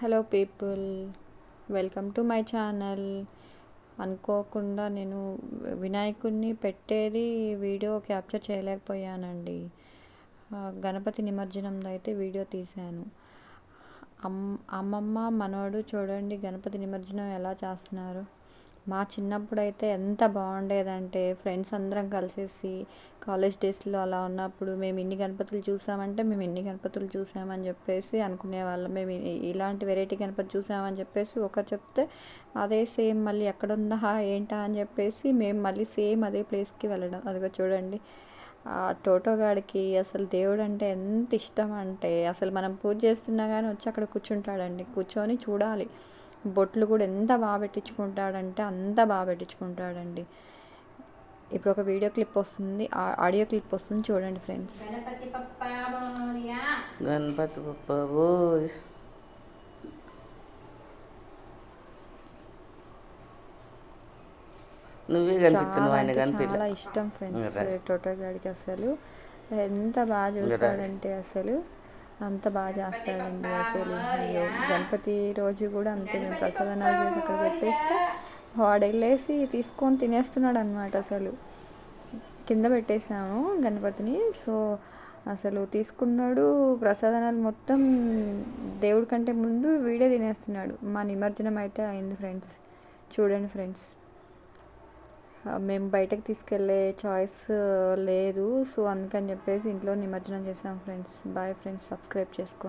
Hello people welcome to my channel అనుకోకుండా నేను వినాయకుడిని పెట్టేది వీడియో క్యాప్చర్ చేయలేకపోయానండి. గణపతి నిమజ్జనంలో అయితే వీడియో తీశాను. అమ్ అమ్మమ్మ మనోడు చూడండి గణపతి నిమజ్జనం ఎలా చేస్తున్నారు? మా చిన్నప్పుడు అయితే ఎంత బాగుండేదంటే ఫ్రెండ్స్ అందరం కలిసేసి కాలేజ్ డేస్లో అలా ఉన్నప్పుడు మేము ఇన్ని గణపతులు చూసామంటే మేము ఇన్ని గణపతులు చూసామని చెప్పేసి అనుకునేవాళ్ళం. మేము ఇలాంటి వెరైటీ గణపతి చూసామని చెప్పేసి ఒకరు చెప్తే అదే సేమ్ మళ్ళీ ఎక్కడుందా ఏంటా అని చెప్పేసి మేము మళ్ళీ సేమ్ అదే ప్లేస్కి వెళ్ళడం. అదిగో చూడండి. ఆ టోటోగాడికి అసలు దేవుడు అంటే ఎంత ఇష్టం అంటే అసలు మనం పూజ చేస్తున్నా కానీ వచ్చి అక్కడ కూర్చుంటాడండి. కూర్చొని చూడాలి. బొట్లు కూడా ఎంత బాగా పెట్టించుకుంటాడంటే అంత బాగా పెట్టించుకుంటాడండి. ఇప్పుడు ఒక వీడియో క్లిప్ వస్తుంది. ఆ- ఆడియో క్లిప్ వస్తుంది చూడండి ఫ్రెండ్స్. గణపతి పప్ప నువ్వే కనిపిస్తున్నావు? ఆయన చాలా అంటే కనిపించ చాలా ఇష్టం ఫ్రెండ్స్. టోటో గాడికి అసలు. ఎంత బాగా చూస్తాడంటే అసలు. అంత బాగా చేస్తాడండి అసలు. అయ్యో గణపతి రోజు కూడా అంతే మేము ప్రసాదనాలు చేసి అక్కడ పెట్టేస్తే వాడు వెళ్ళేసి తీసుకొని తినేస్తున్నాడు అనమాట అసలు. కింద పెట్టేసాము గణపతిని. సో అసలు తీసుకున్నాడు ప్రసాదనాలు మొత్తం దేవుడి కంటే ముందు వీడే తినేస్తున్నాడు. మా నిమజ్జనం అయితే అయింది ఫ్రెండ్స్. చూడండి ఫ్రెండ్స్. మేము బయటకు తీసుకెళ్ళే చాయిస్ లేదు. సో అందుకని చెప్పేసి ఇంట్లో నిమజ్జనం చేసాం ఫ్రెండ్స్. Bye friends. సబ్స్క్రైబ్ చేసుకోండి.